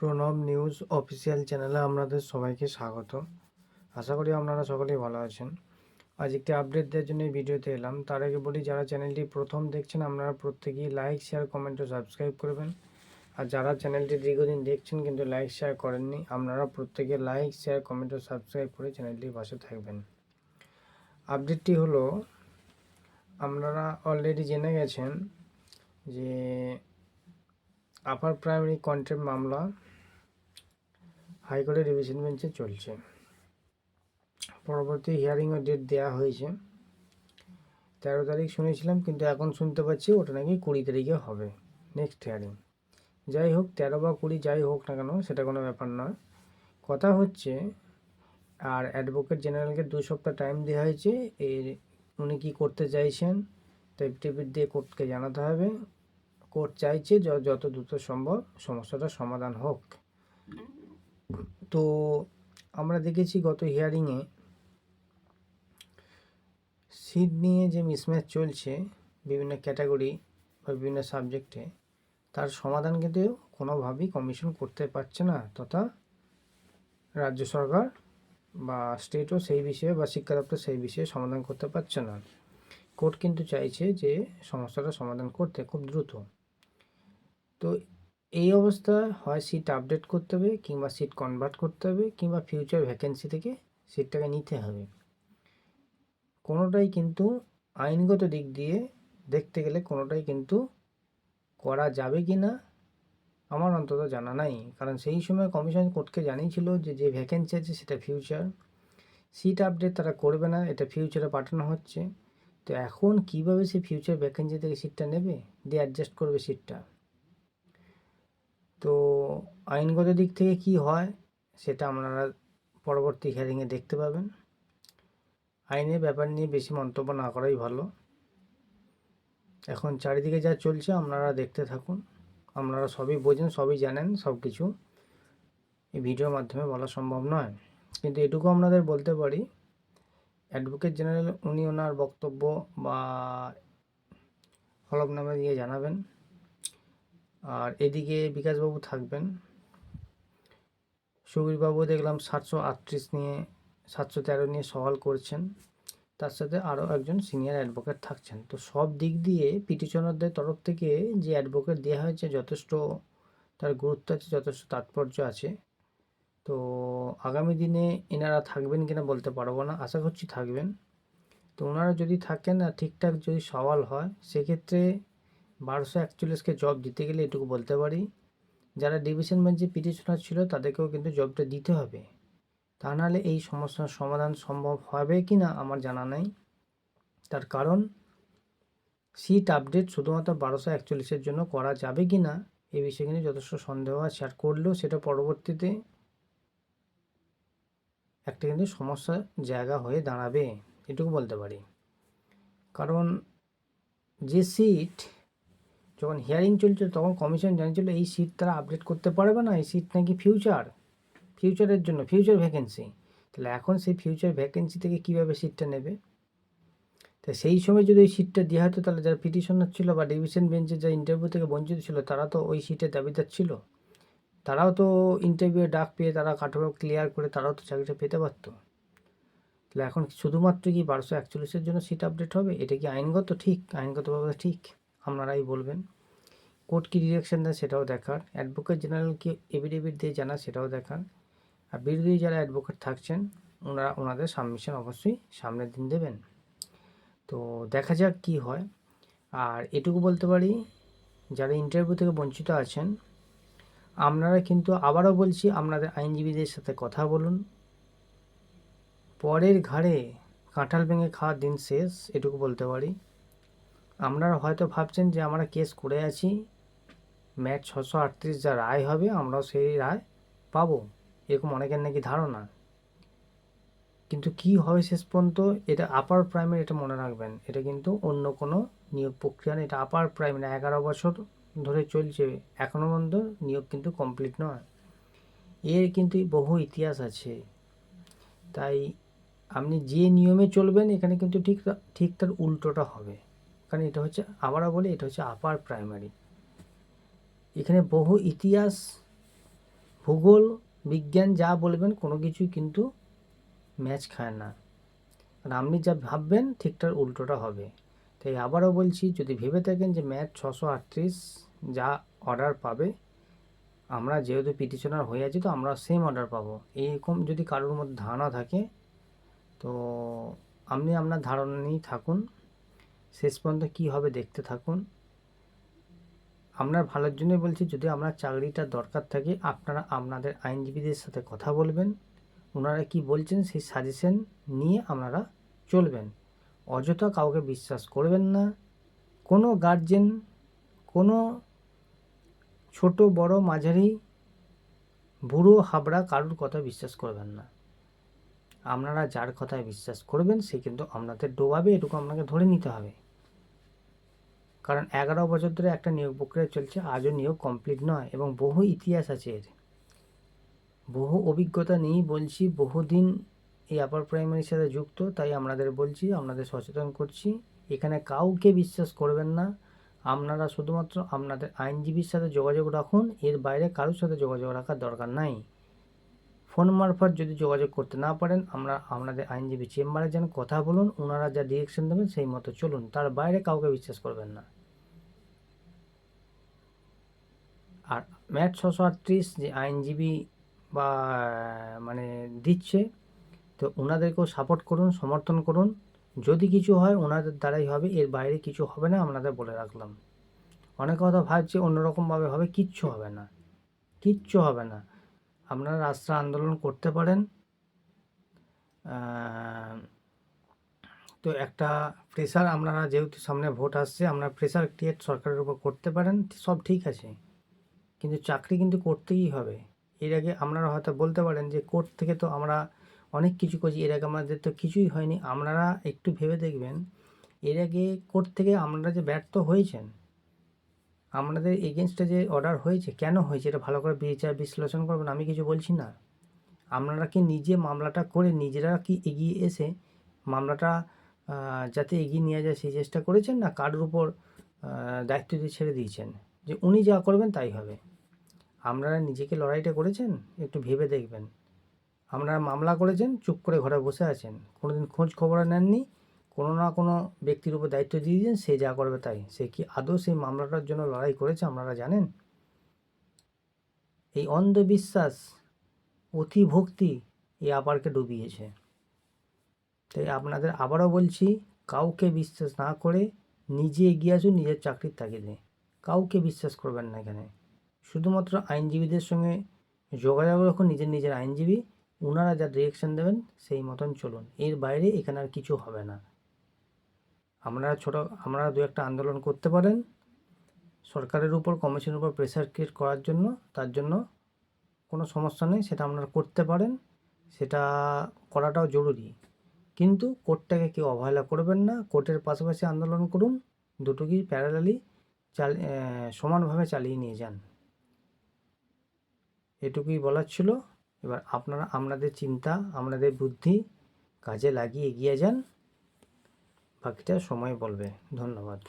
Pranab news official চ্যানেলে আপনাদের সবাইকে স্বাগত। আশা করি আপনারা সকলেই ভালো আছেন। আজ একটি আপডেট দেওয়ার জন্য ভিডিওতে এলাম। তার আগে বলি, যারা চ্যানেলটি প্রথম দেখছেন, আপনারা প্রত্যেকেই লাইক, শেয়ার কমেন্ট ও সাবস্ক্রাইব করবেন। আর যারা চ্যানেলটি দীর্ঘদিন দেখছেন, কিন্তু লাইক, শেয়ার করেননি, আপনারা প্রত্যেকে লাইক, শেয়ার কমেন্ট ও সাবস্ক্রাইব করে চ্যানেলটির পাশে থাকবেন। আপডেটটি হলো, আপনারা অলরেডি জেনে গেছেন যে আপার প্রাইমারি কন্টেম্প মামলা হাইকোর্টের রিভিশন বেঞ্চে চলছে। পরবর্তী হিয়ারিংও ডেট দেওয়া হয়েছে। তেরো তারিখ শুনেছিলাম, কিন্তু এখন শুনতে পাচ্ছি ওটা নাকি কুড়ি তারিখে হবে নেক্সট হিয়ারিং যাই হোক, তেরো বা কুড়ি যাই হোক না কেন, সেটা কোনো ব্যাপার নয়। কথা হচ্ছে, আর অ্যাডভোকেট জেনারেলকে দু সপ্তাহ টাইম দেওয়া হয়েছে, এর উনি কী করতে চাইছেন তো এফিডেভিট দিয়ে কোর্টকে জানাতে হবে। কোর্ট চাইছে যত দ্রুত সম্ভব সমস্যাটার সমাধান হোক। তো আমরা দেখেছি গত হিয়ারিংয়ে সিট নিয়ে যে মিসম্যাচ চলছে বিভিন্ন ক্যাটাগরি বা বিভিন্ন সাবজেক্টে তার সমাধান কিন্তু কোনোভাবেই কমিশন করতে পারছে না, তথা রাজ্য সরকার বা স্টেটও সেই বিষয়ে বা শিক্ষা দপ্তর সেই বিষয়ে সমাধান করতে পারছে না। কোর্ট কিন্তু চাইছে যে সমস্যাটা সমাধান করতে খুব দ্রুত। তো এই অবস্থায় হয় সিট আপডেট করতে হবে কিংবা সিট কনভার্ট করতে হবে কিংবা ফিউচার ভ্যাকেন্সি থেকে সিটটাকে নিতে হবে। কোনোটাই কিন্তু আইনগত দিক দিয়ে দেখতে গেলে কোনোটাই কিন্তু করা যাবে কি না, আমার অন্তত জানা নাই। কারণ সেই সময় কমিশন কোর্টকে জানিয়েছিল যে যে ভ্যাকেন্সি আছে সেটা ফিউচার সিট আপডেট তারা করবে না, এটা ফিউচারে পাঠানো হচ্ছে। তো এখন কীভাবে সে ফিউচার ভ্যাকেন্সি থেকে সিটটা নেবে? দিয়ে অ্যাডজাস্ট করবে সিটটা তো আইনগত দিক থেকে কি হয়, সেটা আপনারা পরবর্তী হিয়ারিংয়ে দেখতে পাবেন। আইনের ব্যাপার নিয়ে বেশি মন্তব্য না করাই ভালো। এখন চারিদিকে যা চলছে আপনারা দেখতে থাকুন। আপনারা সবই বোঝেন, সবই জানেন সব কিছু এই ভিডিওর মাধ্যমে বলা সম্ভব নয়। কিন্তু এটুকু আপনাদের বলতে পারি অ্যাডভোকেট জেনারেল উনি ওনার বক্তব্য বা হলফনামা দিয়ে জানাবেন। আর এদিকে বিকাশবাবু থাকবেন। সুবীরবাবু দেখলাম সাতশো আটত্রিশ নিয়ে, সাতশো তেরো নিয়ে সওয়াল করছেন। তার সাথে আরও একজন সিনিয়র অ্যাডভোকেট থাকছেন। তো সব দিক দিয়ে পিটিশনারদের তরফ থেকে যে অ্যাডভোকেট দেওয়া হয়েছে যথেষ্ট, তার গুরুত্ব আছে, যথেষ্ট তাৎপর্য আছে। তো আগামী দিনে এনারা থাকবেন কিনা বলতে পারব না, আশা করছি থাকবেন। তো ওনারা যদি থাকেন ঠিকঠাক যদি সওয়াল হয়, সেক্ষেত্রে বারোশো একচল্লিশকে জব দিতে গেলে এটুকু বলতে পারি, যারা ডিভিশন বেঞ্চে পিটিশনার ছিল তাদেরকেও কিন্তু জবটা দিতে হবে। তা নাহলে এই সমস্যার সমাধান সম্ভব হবে কি না আমার জানা নেই। তার কারণ সিট আপডেট শুধুমাত্র বারোশো একচল্লিশের জন্য করা যাবে কি না এই বিষয়ে কিন্তু যথেষ্ট সন্দেহ আছে। আর করলেও সেটা পরবর্তীতে একটা কিন্তু সমস্যার জায়গা হয়ে দাঁড়াবে, এটুকু বলতে পারি। কারণ, যে সিট যখন হিয়ারিং চলছে তখন কমিশন জানিয়েছিল, এই সিট তারা আপডেট করতে পারবে না, এই সিট নাকি ফিউচার ফিউচারের জন্য ফিউচার ভ্যাকেন্সি তাহলে এখন সেই ফিউচার ভ্যাকেন্সি থেকে কীভাবে সিটটা নেবে? তা সেই সময় যদি ওই সিটটা দেওয়া হতো, তাহলে যারা পিটিশনার ছিল বা ডিভিশন বেঞ্চে যা ইন্টারভিউ থেকে বঞ্চিত ছিল, তারা তো ওই সিটের দাবিদার ছিল। তারাও তো ইন্টারভিউ ডাক পেয়ে তারা কাঠগড় ক্লিয়ার করে তারাও তো চাকরিটা পেতে পারতো। তাহলে এখন শুধুমাত্র কি বারোশো একচল্লিশের জন্য সিট আপডেট হবে? এটা কি আইনগত? ঠিক, আইনগতভাবে ঠিক। আপনারাই বলবেন। কোর্ট কী ডিরেকশন দেয় সেটাও দেখার। অ্যাডভোকেট জেনারেল কি এভিডেভিট দিয়ে জানা সেটাও দেখার। আর বিরোধী যারা অ্যাডভোকেট থাকছেন, ওনারা ওনাদের সাবমিশন অবশ্যই সামনের দিন দেবেন। তো দেখা যাক কি হয়। আর এটুকু বলতে পারি, যারা ইন্টারভিউ থেকে বঞ্চিত আছেন, আপনারা কিন্তু আবারও বলছি, আপনাদের আইনজীবীদের সাথে কথা বলুন। পরের ঘাড়ে কাঁঠাল ভেঙে খাওয়ার দিন শেষ, এটুকু বলতে পারি। আপনারা হয়তো ভাবছেন যে আমরা কেস করে আছি, ম্যাচ ছশো আটত্রিশ যা রায় হবে, আমরাও সেই রায় পাবো, এরকম অনেকের নাকি ধারণা। কিন্তু কি হবে শেষ পর্যন্ত, এটা আপার প্রাইমের এটা মনে রাখবেন, এটা কিন্তু অন্য কোনো নিয়োগ প্রক্রিয়া না এটা আপার প্রাইমারি এগারো বছর ধরে চলছে এখনও পর্যন্ত নিয়োগ কিন্তু কমপ্লিট নয়। এর কিন্তু বহু ইতিহাস আছে। তাই আপনি যে নিয়মে চলবেন, এখানে কিন্তু ঠিক ঠিক তার উল্টোটা হবে। কারণ এটা হচ্ছে আবারও বলি এটা হচ্ছে আপার প্রাইমারি এখানে বহু ইতিহাস, ভূগোল, বিজ্ঞান যা বলবেন, কোনো কিছুই কিন্তু ম্যাচ খায় না। আর আপনি যা ভাববেন ঠিকঠাক উল্টোটা হবে। তাই আবারও বলছি, যদি ভেবে থাকেন যে ম্যাচ ছশো আটত্রিশ যা অর্ডার পাবে, আমরা যেহেতু পিটিশনার হয়ে আছি, তো আমরা সেম অর্ডার পাবো। এইরকম যদি কারোর মধ্যে ধারণা থাকে, তো আপনি আপনার ধারণা নিয়েই থাকুন। শেষ পর্যন্ত কী হবে দেখতে থাকুন। আপনার ভালোর জন্যই বলছি, যদি আপনার চাকরিটা দরকার থাকে, আপনারা আপনাদের আইনজীবীদের সাথে কথা বলবেন। ওনারা কি বলছেন সেই সাজেশন নিয়ে আপনারা চলবেন। অযথা কাউকে বিশ্বাস করবেন না। কোনো গার্জেন কোনো ছোট বড় মাঝারি বুড়ো হাবড়া কারুর কথা বিশ্বাস করবেন না। আপনারা যার কথায় বিশ্বাস করবেন, সে কিন্তু আপনাদের ডোবাবে, এটুকু আপনাকে ধরে নিতে হবে। কারণ এগারো বছর ধরে একটা নিয়োগ প্রক্রিয়া চলছে, আজও নিয়োগ কমপ্লিট নয় এবং বহু ইতিহাস আছে এর। বহু অভিজ্ঞতা নিয়েই বলছি, বহুদিন এই আপার প্রাইমারির সাথে যুক্ত, তাই আপনাদের বলছি, আপনাদের সচেতন করছি। এখানে কাউকে বিশ্বাস করবেন না। আপনারা শুধুমাত্র আপনাদের আইনজীবীর সাথে যোগাযোগ রাখুন, এর বাইরে কারোর সাথে যোগাযোগ রাখার দরকার নাই। ফোন মারফত যদি যোগাযোগ করতে না পারেন, আমরা আপনাদের আইনজীবী চেম্বারে যান, কথা বলুন ওনারা যা ডিরেকশন দেবেন সেই মতো চলুন, তার বাইরে কাউকে বিশ্বাস করবেন না। আর ম্যাট ছশো আটত্রিশ যে আইনজীবী বা মানে দিচ্ছে, তো ওনাদেরকেও সাপোর্ট করুন, সমর্থন করুন। যদি কিছু হয় ওনাদের দ্বারাই হবে, এর বাইরে কিছু হবে না, আপনাদের বলে রাখলাম। অনেক কথা ভাবছে, অন্যরকমভাবে হবে, কিচ্ছু হবে না। কিচ্ছু হবে না। আপনারা রাস্তা আন্দোলন করতে পারেন। তো একটা প্রেশার আপনারা যেহেতু সামনে ভোট আসছে, আপনারা প্রেশার ক্রিয়েট সরকারের উপর করতে পারেন, সব ঠিক আছে। কিন্তু চাকরি কিন্তু করতেই হবে। এর আগে আপনারা হয়তো বলতে পারেন যে কোর্ট থেকে তো আমরা অনেক কিছু করছি, এর আগে আমাদের তো কিছুই হয়নি। আপনারা একটু ভেবে দেখবেন, এর আগে কোর্ট থেকে আপনারা যে ব্যর্থ হয়েছেন আপনাদের এগেনস্টে যে অর্ডার হয়েছে, কেন হয়েছে? এটা ভালো করে বিচার বিশ্লেষণ করবেন, আমি কিছু বলছি না। আপনারা কি নিজে মামলাটা করে নিজেরা কি এগিয়ে এসে মামলাটা যাতে এগিয়ে নিয়ে যায় সেই চেষ্টা করেছেন না কারোর উপর দায়িত্ব দিয়ে ছেড়ে দিয়েছেন? যে উনি যা করবেন তাই হবে। আপনারা নিজেকে লড়াইটা করেছেন? একটু ভেবে দেখবেন। আপনারা মামলা করেছেন, চুপ করে ঘরে বসে আছেন। কোনোদিন খোঁজ খবর নেননি কোনো না কোনো ব্যক্তির উপর দায়িত্ব দিয়ে দিয়েছেন, সে যা করবে তাই। সে কি আদৌ সেই মামলাটার জন্য লড়াই করেছে আপনারা জানেন? এই অন্ধবিশ্বাস অতি ভক্তি এই আপারকে ডুবিয়েছে। তাই আপনাদের আবারও বলছি, কাউকে বিশ্বাস না করে নিজে এগিয়ে আসুন, নিজের চাকরির তাগিদে। কাউকে বিশ্বাস করবেন না এখানে। শুধুমাত্র আইনজীবীদের সঙ্গে যোগাযোগ রাখুন, নিজের নিজের আইনজীবী। ওনারা যা ডিরেকশন দেবেন, সেই মতন চলুন। এর বাইরে এখানে আর কিছু হবে না। আপনারা ছোট, আপনারা দু একটা আন্দোলন করতে পারেন সরকারের উপর, কমিশনের উপর প্রেশার ক্রিয়েট করার জন্য। তার জন্য কোনো সমস্যা নেই, সেটা আপনারা করতে পারেন। সেটা করাটাও জরুরি। কিন্তু কোর্টটাকে কেউ অবহেলা করবেন না। কোর্টের পাশাপাশি আন্দোলন করুন। দুটোকেই প্যারালালি চাল সমানভাবে চালিয়ে নিয়ে যান। এটুকুই বলার ছিল। এবার আপনারা আপনাদের চিন্তা আপনাদের বুদ্ধি কাজে লাগিয়ে এগিয়ে যান। বাকিটা সময় বলবে। ধন্যবাদ।